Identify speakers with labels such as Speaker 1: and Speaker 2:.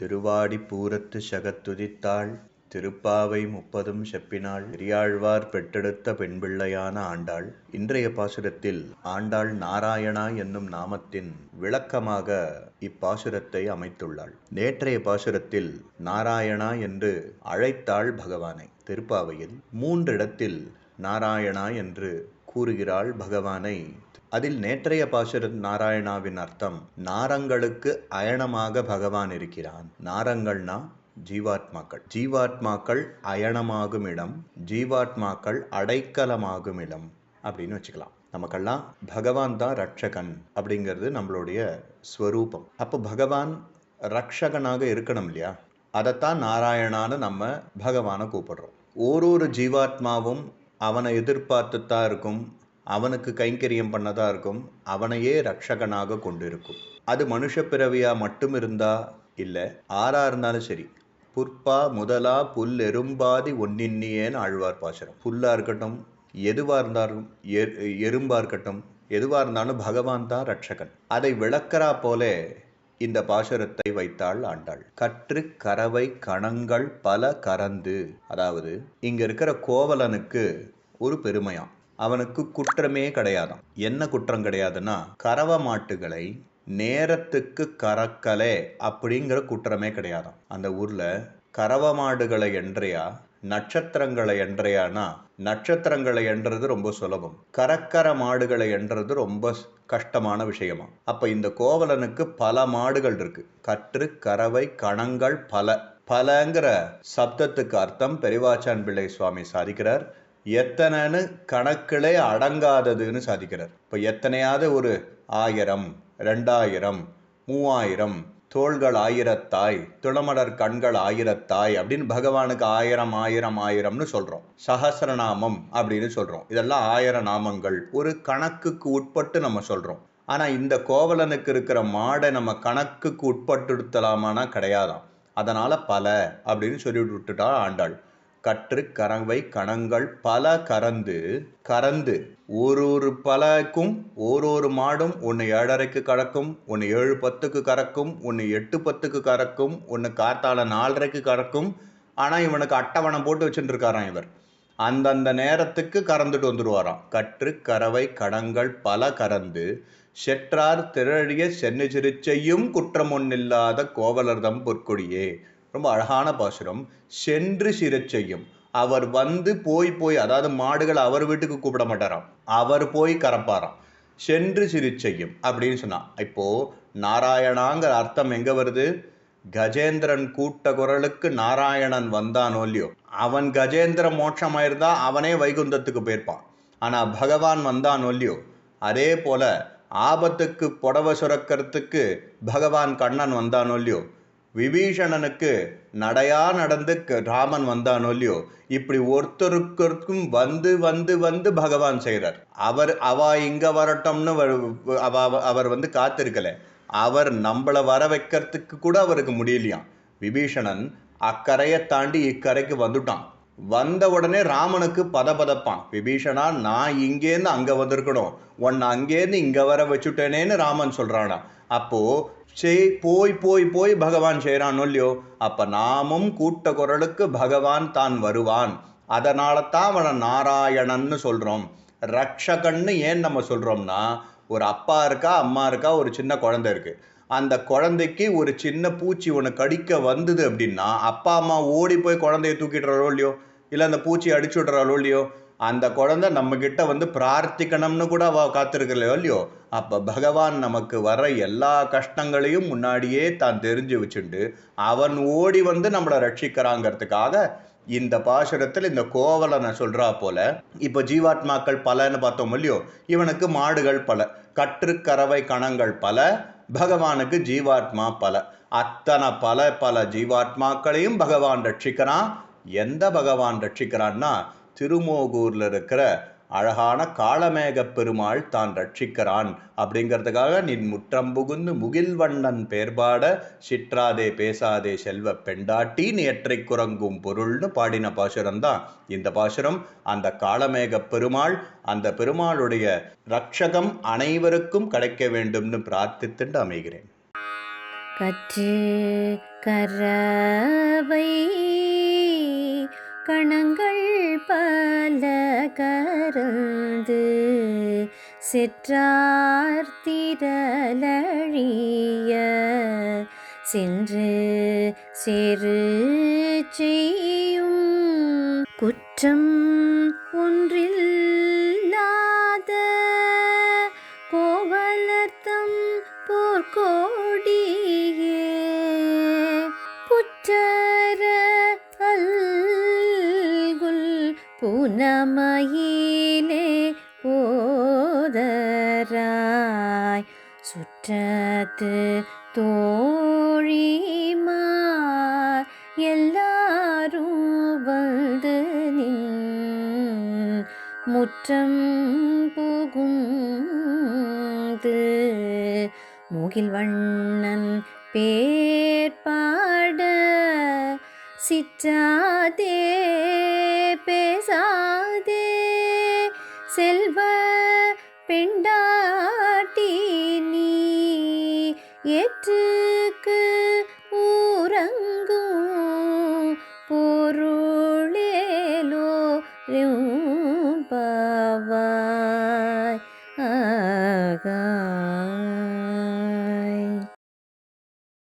Speaker 1: திருவாடி பூரத்து சகத்துதித்தாள் திருப்பாவை முப்பதும் செப்பினாள் பெரியாழ்வார் பெற்றெடுத்த பெண்பிள்ளையான ஆண்டாள். இன்றைய பாசுரத்தில் ஆண்டாள் நாராயணா என்னும் நாமத்தின் விளக்கமாக இப்பாசுரத்தை அமைத்துள்ளாள். நேற்றைய பாசுரத்தில் நாராயணா என்று அழைத்தாள் பகவானை திருப்பாவையில். மூன்றிடத்தில் நாராயணா என்று கூறுகிறாள் பகவானை அதில் நேற்றைய பாசுர நாராயணாவின் அர்த்தம் நாரங்களுக்கு அயனமாக பகவான் இருக்கிறான். நாரங்கள்னா ஜீவாத்மாக்கள். ஜீவாத்மாக்கள் அயனமாகும் இடம் ஜீவாத்மாக்கள் அடைக்கலமாகும் இடம் அப்படின்னு வச்சுக்கலாம். நமக்கெல்லாம் பகவான் தான் ரட்சகன் அப்படிங்கிறது நம்மளுடைய ஸ்வரூபம். அப்போ பகவான் ரட்சகனாக இருக்கணும் இல்லையா? அதைத்தான் நாராயணான்னு நம்ம பகவானை கூப்பிடுறோம். ஒரு ஜீவாத்மாவும் அவனை எதிர்பார்த்து தான் இருக்கும். அவனுக்கு கைங்கரியம் பண்ணதா இருக்கும் அவனையே ரட்சகனாக கொண்டிருக்கும். அது மனுஷ பிறவியா மட்டும் இருந்தா இல்லை ஆறா இருந்தாலும் சரி. புற்பா முதலா புல் எறும்பாதி ஒன்னின்னியேன்னு ஆழ்வார் பாசுரம். புல்லா இருக்கட்டும் எதுவா இருந்தாலும் எறும்பா இருக்கட்டும் எதுவா இருந்தாலும் பகவான் தான் ரட்சகன். அதை விளக்கறா போல இந்த பாசுரத்தை வைத்தாள் ஆண்டாள். கற்று கறவை கணங்கள் பல கறந்து அதாவது இங்க இருக்கிற கோவலனுக்கு ஒரு பெருமையாம். அவனுக்கு குற்றமே கிடையாதாம். என்ன குற்றம் கிடையாதுன்னா கறவ மாட்டுகளை நேரத்துக்கு கறக்கலே அப்படிங்கிற குற்றமே கிடையாதாம். அந்த ஊர்ல கறவ மாடுகளை என்றையா நட்சத்திரங்களை என்றையானா நட்சத்திரங்களை என்றது ரொம்ப சுலபம். கரக்கர மாடுகளை என்றது ரொம்ப கஷ்டமான விஷயமா அப்ப இந்த கோவலனுக்கு பல மாடுகள் இருக்கு. கற்று கறவை கணங்கள் பல. பலங்கிற சப்தத்துக்கு அர்த்தம் பெரிவாச்சான் பிள்ளை சுவாமி சாதிக்கிறார். எத்தனைன்னு கணக்கிலே அடங்காததுன்னு சாதிக்கிறார். இப்போ எத்தனையாவது ஒரு ஆயிரம் ரெண்டாயிரம் மூவாயிரம் தோள்கள் ஆயிரத்தாய் துளமலர் கண்கள் ஆயிரத்தாய் அப்படின்னு பகவானுக்கு ஆயிரம் ஆயிரம் ஆயிரம்னு சொல்கிறோம் சஹசிரநாமம் அப்படின்னு சொல்கிறோம் இதெல்லாம் ஆயிர நாமங்கள். ஒரு கணக்குக்கு உட்பட்டு நம்ம சொல்கிறோம் ஆனால் இந்த கோவலனுக்கு இருக்கிற மாடை நம்ம கணக்குக்கு உட்பட்டுடுத்தலாமானா கிடையாதான் அதனால் பல அப்படின்னு சொல்லி விட்டுட்டா ஆண்டாள். கற்று கறவை கணங்கள் பல கறந்து கறந்து. ஒரு ஒரு பலக்கும் ஓரொரு மாடும் ஒன்று ஏழரைக்கு கறக்கும் ஒன்று ஏழு பத்துக்கு கறக்கும் ஒன்று எட்டு பத்துக்கு கறக்கும் ஒன்று காத்தால நாலரைக்கு கறக்கும். ஆனால் இவனுக்கு அட்டவணை போட்டு வச்சுட்டுருக்காராம் இவர். அந்தந்த நேரத்துக்கு கறந்துட்டு வந்துடுவாராம். கற்று கறவை கடங்கள் பல கறந்து செற்றார் திரழிய சென்னை சிறுச்சையும் குற்றம் ஒன்னில்லாத கோவலர்தம் பொற்கொடியே. ரொம்ப அழகான பாசுரம். சென்று சிறச் செய்யும். அவர் வந்து போய் போய் அதாவது மாடுகள் அவர் வீட்டுக்கு கூப்பிட மாட்டாராம். அவர் போய் கறப்பாராம் சென்று சிறு செய்யும் அப்படின்னு சொன்னான் இப்போ நாராயணாங்கிற அர்த்தம் எங்க வருது? கஜேந்திரன் கூட்ட குரலுக்கு நாராயணன் வந்தானோ இல்லையோ? அவன் கஜேந்திர மோட்சமாயிருந்தா அவனே வைகுந்தத்துக்கு போயிருப்பான். ஆனா பகவான் வந்தானோ இல்லையோ? அதே போல ஆபத்துக்கு புடவை சுரக்கிறதுக்கு பகவான் கண்ணன் வந்தானோ இல்லையோ? விபீஷணனுக்கு நடையா நடந்து ராமன் வந்தானோ இல்லையோ? இப்படி ஒருத்தருக்கொருக்கும் வந்து வந்து வந்து பகவான் செய்கிறார் அவர் அவ இங்க வரட்டும்னு அவர் வந்து காத்திருக்கல. அவர் நம்மளை வர வைக்கிறதுக்கு கூட அவருக்கு முடியலையாம். விபீஷணன் அக்கறையை தாண்டி இக்கரைக்கு வந்துட்டான். வந்த உடனே ராமனுக்கு பதபதப்பான். விபீஷனா நான் இங்கேருந்து அங்க வந்திருக்கணும். உன்னை அங்கேருந்து இங்க வர வச்சுட்டேனேன்னு ராமன் சொல்கிறானா அப்போ செய் போய் போய் போய் பகவான் செய்கிறான் இல்லையோ அப்ப நாமும் கூட்ட குரலுக்கு பகவான் தான் வருவான். அதனால தான் அவனை நாராயணன்னு சொல்றோம். ரக்ஷகன்னு ஏன் நம்ம சொல்றோம்னா ஒரு அப்பா இருக்கா அம்மா இருக்கா ஒரு சின்ன குழந்தை இருக்கு. அந்த குழந்தைக்கு ஒரு சின்ன பூச்சி ஒன்று கடிக்க வந்தது அப்படின்னா அப்பா அம்மா ஓடி போய் குழந்தைய தூக்கிடுறாரோ இல்லையோ? இல்லை அந்த பூச்சி அடிச்சு விடுறாரோ இல்லையோ? அந்த குழந்தை நம்மக்கிட்ட வந்து பிரார்த்திக்கணும்னு கூட அவ காத்திருக்கலையோ இல்லையோ? அப்போ பகவான் நமக்கு வர எல்லா கஷ்டங்களையும் முன்னாடியே தான் தெரிஞ்சு வச்சுண்டு அவன் ஓடி வந்து நம்மளை ரட்சிக்கிறாங்கிறதுக்காக இந்த பாசுரத்தில் இந்த கோவலனை சொல்கிறா போல இப்போ ஜீவாத்மாக்கள் பலன்னு பார்த்தோம் இல்லையோ? இவனுக்கு மாடுகள் பல கற்றுக்கறவை கணங்கள் பல பகவானுக்கு ஜீவாத்மா பல. அத்தனை பல பல ஜீவாத்மாக்களையும் பகவான் ரட்சிக்கிறான். எந்த பகவான் ரட்சிக்கிறான்னா திருமோகூர்ல இருக்கிற அழகான காளமேக பெருமாள் தான் ரட்சிக்கிறான். அப்படிங்கிறதுக்காக நின் முற்றம் புகுந்து முகில்வண்ணன் பேர்பாட சிற்றாதே பேசாதே செல்வ பெண்டாட்டி நேற்றை குரங்கும் பொருள்னு பாடின பாசுரம் தான். இந்த பாசுரம் அந்த காளமேக பெருமாள் அந்த பெருமாளுடைய ரட்சகம் அனைவருக்கும் கிடைக்க வேண்டும்னு பிரார்த்தித்துண்டு அமைகிறேன்.
Speaker 2: கற்று கரவை கணங்கள் ப கருந்து சிற்றார் திரளழிய சென்று சேரு செய்யும் குற்றம் ஒன்றில் போதராய் சுற்றத்து தோழிமார் எல்லாரும் வந்து முற்றம் புகுந்து முகில் வண்ணன் பேர்பாட சிற்றாதே பேசாதே. செல்வ பெண்டா நீ ஏற்றுக்கு